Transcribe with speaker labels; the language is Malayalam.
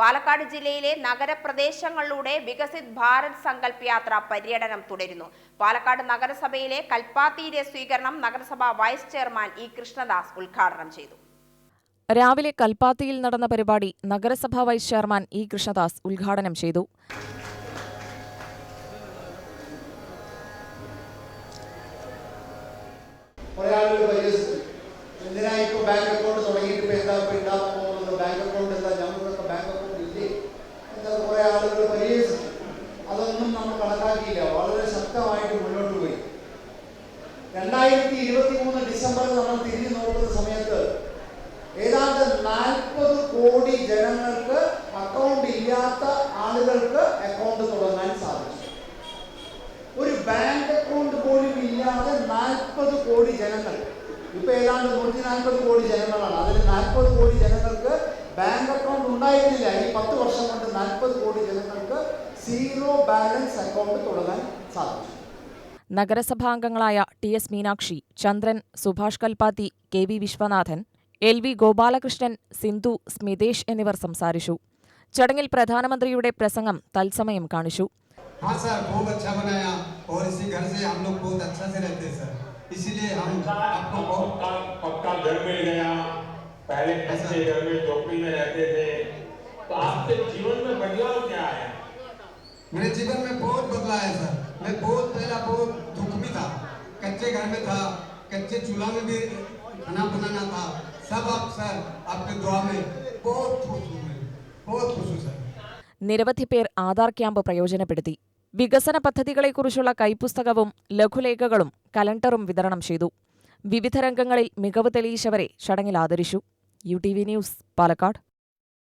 Speaker 1: പാലക്കാട് ജില്ലയിലെ നഗരപ്രദേശങ്ങളിലൂടെ വികസിത് ഭാരത് സങ്കല്പ് യാത്ര പര്യടനം തുടരുന്നു. പാലക്കാട് നഗരസഭയിലെ കൽപ്പാത്തിയിലെ സ്വീകരണം നഗരസഭാ വൈസ് ചെയർമാൻ ഇ കൃഷ്ണദാസ് ഉദ്ഘാടനം ചെയ്തു.
Speaker 2: രാവിലെ കൽപ്പാത്തിയിൽ നടന്ന പരിപാടി നഗരസഭാ വൈസ് ചെയർമാൻ ഇ കൃഷ്ണദാസ് ഉദ്ഘാടനം ചെയ്തു.
Speaker 3: കുറെ ആളുകൾ പരിഹസിച്ചു. എന്തിനാ ഇപ്പൊ ബാങ്ക് അക്കൗണ്ട് തുടങ്ങിയിട്ട് രണ്ടായിരത്തി ഇരുപത്തി മൂന്ന് ഡിസംബറിൽ നമ്മൾ തിരിഞ്ഞു നോക്കുന്ന സമയത്ത് ഏതാണ്ട് നാൽപ്പത് കോടി ജനങ്ങൾക്ക് അക്കൗണ്ട് ഇല്ലാത്ത ആളുകൾക്ക് അക്കൗണ്ട് തുടങ്ങാൻ സാധിച്ചു. ഒരു ബാങ്ക് അക്കൗണ്ട് പോലും ഇല്ലാതെ നാൽപ്പത് കോടി ജനങ്ങൾ ഇപ്പൊ ഏതാണ്ട് നൂറ്റി നാൽപ്പത് കോടി ജനങ്ങളാണ്. അതിൽ നാൽപ്പത് കോടി ജനങ്ങൾക്ക് ബാങ്ക് അക്കൗണ്ട് ഉണ്ടായിരുന്നില്ല. ഈ പത്ത് വർഷം കൊണ്ട് നാൽപ്പത് കോടി ജനങ്ങൾക്ക് സീറോ ബാലൻസ് അക്കൗണ്ട് തുടങ്ങാൻ സാധിച്ചു.
Speaker 2: നഗരസഭാംഗങ്ങളായ T S Meenakshi Chandran Subhash Kalpathi K V Viswanathan L V Gopalakrishnan Sindhu Smithesh എന്നിവർ സംസാരിച്ചു ചടങ്ങിൽ പ്രധാനമന്ത്രിയുടെ പ്രസംഗം തത്സമയം കാണിച്ചു
Speaker 4: हाँ सर बहुत अच्छा बनाया और इसी घर से हम लोग बहुत अच्छा से रहते हैं सर इसीलिए हम आपको बहुत
Speaker 5: पक्का पक्का घर मिल गया पहले कच्चे घर में झोपड़ी में रहते थे तो आपके जीवन में बदलाव क्या आया
Speaker 4: मेरे जीवन में बहुत बदला है सर मैं बहुत पहला बहुत दुख में था कच्चे घर में था कच्चे चूल्हा में भी खाना बनाना था सब आप सर आपके दुआ में बहुत खुश हूँ मैं बहुत खुश हूँ सर
Speaker 2: നിരവധി പേർ ആധാർ ക്യാമ്പ് പ്രയോജനപ്പെടുത്തി വികസന പദ്ധതികളെക്കുറിച്ചുള്ള കൈപ്പുസ്തകവും ലഘുലേഖകളും കലണ്ടറും വിതരണം ചെയ്തു വിവിധ രംഗങ്ങളിൽ മികവ് തെളിയിച്ചവരെ ചടങ്ങിൽ ആദരിച്ചു U T V news Palakkad